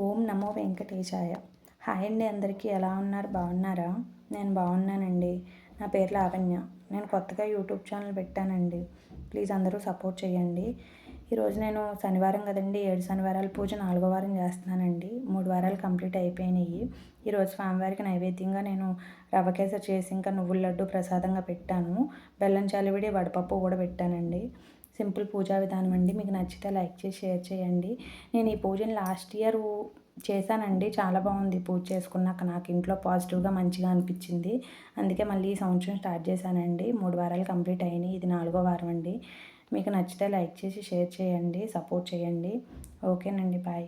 ఓం నమో వెంకటేశాయ. Hi అండి అందరికీ. ఎలా ఉన్నారు? బాగున్నారా? నేను బాగున్నానండి. నా పేరు లావణ్య. నేను కొత్తగా యూట్యూబ్ ఛానల్ పెట్టానండి. ప్లీజ్ అందరూ సపోర్ట్ చేయండి. ఈరోజు నేను శనివారం కదండి ఏడు శనివారాల పూజ నాలుగో వారం చేస్తున్నానండి. మూడు వారాలు కంప్లీట్ అయిపోయినాయి. ఈరోజు స్వామివారికి నైవేద్యంగా నేను రవ్వ కేసరి చేసి ఇంకా నువ్వుల లడ్డు ప్రసాదంగా పెట్టాను. బెల్లం చలివిడి వడపప్పు కూడా పెట్టానండి. సింపుల్ పూజా విధానం అండి. మీకు నచ్చితే లైక్ చేసి షేర్ చేయండి. నేను ఈ పూజని లాస్ట్ ఇయర్ చేశానండి. చాలా బాగుంది పూజ చేసుకున్నాక. నాకు ఇంట్లో పాజిటివ్గా మంచిగా అనిపించింది. అందుకే మళ్ళీ ఈ సంవత్సరం స్టార్ట్ చేశానండి. మూడు వారాలు కంప్లీట్ అయినాయి. ఇది నాలుగో వారం అండి. మీకు నచ్చితే లైక్ చేసి షేర్ చేయండి సపోర్ట్ చేయండి. ఓకేనండి బాయ్.